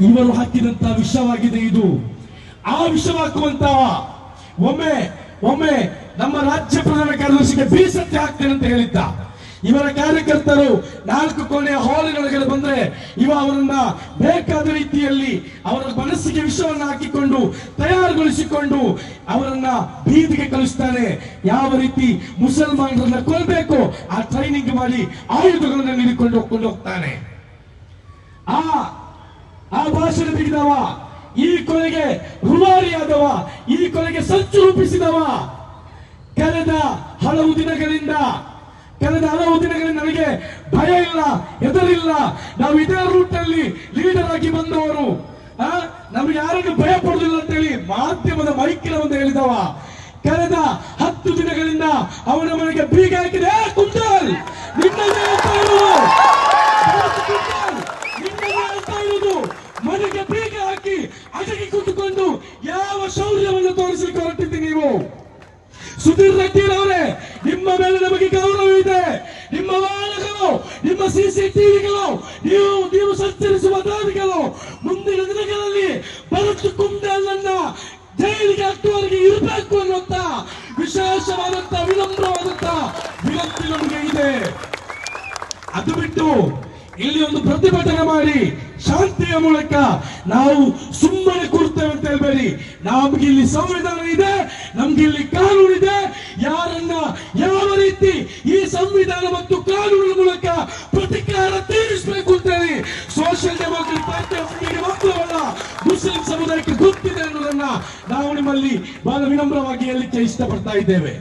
ಇವರು ಹಾಕಿದಂತ ವಿಷವಾಗಿದೆ ಇದು. ಆ ವಿಷವಾಕುವಂತವ ಒಮ್ಮೆ ಒಮ್ಮೆ ನಮ್ಮ ರಾಜ್ಯ ಪ್ರಧಾನ ಕಾರ್ಯದರ್ಶಿಗೆ ಬೀಸತ್ತೆ ಹಾಕ್ತೇನೆ ಅಂತ ಹೇಳಿದ್ದ. ಇವರ ಕಾರ್ಯಕರ್ತರು ನಾಲ್ಕು ಕೋಣೆಯ ಹಾಲ್ಗಳೊಳಗೆ ಬಂದ್ರೆ ಇವ ಅವರನ್ನ ಬೇಕಾದ ರೀತಿಯಲ್ಲಿ ಅವರ ಮನಸ್ಸಿಗೆ ವಿಷವನ್ನು ಹಾಕಿಕೊಂಡು ತಯಾರುಗೊಳಿಸಿಕೊಂಡು ಅವರನ್ನ ಬೀದಿಗೆ ಕಳಿಸ್ತಾನೆ ಯಾವ ರೀತಿ ಮುಸಲ್ಮಾನರನ್ನ ಕೊಲ್ಲಬೇಕು ಆ ಟ್ರೈನಿಂಗ್ ಮಾಡಿ ಆಯುಧಗಳನ್ನ ನೀಡಿಕೊಂಡು ಹೋಗ್ತಾನೆ. ಆ ಭಾಷಣ ಬಿಗಿದವ ಈ ಕೊಲೆಗೆ ರುವಾರಿಯಾದವ ಈ ಕೊನೆಗೆ ಸಂಚು ರೂಪಿಸಿದವ. ಕಳೆದ ಹಲವು ದಿನಗಳಿಂದ, ಕಳೆದ ಹಲವು ದಿನಗಳಿಂದ ನನಗೆ ಭಯ ಇಲ್ಲ, ಹೆದರಿಲ್ಲ. ನಾವು ಇದೇ ರೂಟ್ನಲ್ಲಿ ಲೀಡರ್ ಆಗಿ ಬಂದವರು. ನಮ್ಗೆ ಯಾರನ್ನು ಭಯ ಪಡುದಿಲ್ಲ ಅಂತೇಳಿ ಮಾಧ್ಯಮದ ಮೈಕಿನ ಒಂದು ಹೇಳಿದವ. ಕಳೆದ ಹತ್ತು ದಿನಗಳಿಂದ ಅವನ ಮನೆಗೆ ಬೀಗ ಹಾಕಿದೆ. ಯಾವ ಶೌರ್ಯವನ್ನು ತೋರಿಸಲಿಕ್ಕೆ ನೀವು. ಸುಧೀರ್ ರೆಡ್ಡಿ ನಿಮ್ಮ ಮೇಲೆ ನಮಗೆ ಗೌರವ ಇದೆ ನಿಮ್ಮ ವಾಹನಗಳು, ನಿಮ್ಮ ಸಿಸಿಟಿವಿಗಳು ನೀವು ನೀವು ಸಂಚರಿಸುವ ದಾರಿಗಳು ಮುಂದಿನ ದಿನಗಳಲ್ಲಿ ಭರತ್ ನನ್ನ ಜೈಲಿಗೆ ಹತ್ತುವರೆಗೆ ಇರಬೇಕು ಅನ್ನುವಂತ ವಿಶೇಷವಾದಂತ, ವಿನಮ್ರವಾದಂತ ವಿನಂತಿ ನಮಗೆ ಇದೆ. ಅದು ಬಿಟ್ಟು ಇಲ್ಲಿ ಒಂದು ಪ್ರತಿಭಟನೆ ಮಾಡಿ ಶಾಂತಿಯ ಮೂಲಕ ನಾವು ಹೇಳ್ಬೇಡಿ ನಮ್ಗೆ ಇಲ್ಲಿ ಸಂವಿಧಾನ ಇದೆ, ನಮ್ಗೆ ಇಲ್ಲಿ ಕಾನೂನು ಇದೆ. ಯಾರನ್ನ ಯಾವ ರೀತಿ ಈ ಸಂವಿಧಾನ ಮತ್ತು ಕಾನೂನಿನ ಮೂಲಕ ಪ್ರತಿಕಾರ ತೀರಿಸಬೇಕು ಅಂತೇಳಿ ಸೋಷಿಯಲ್ ಡೆಮೋಕ್ರೆಟ್ ಪಾರ್ಟಿ ಆಫ್ ಇಂಡಿಯಾಗೆ ಮಾತ್ರವಲ್ಲ ಮುಸ್ಲಿಂ ಸಮುದಾಯಕ್ಕೆ ಗೊತ್ತಿದೆ ಅನ್ನೋದನ್ನ ನಾವು ನಿಮ್ಮಲ್ಲಿ ಬಹಳ ವಿನಮ್ರವಾಗಿ ಹೇಳಲಿಕ್ಕೆ ಇಷ್ಟಪಡ್ತಾ ಇದ್ದೇವೆ.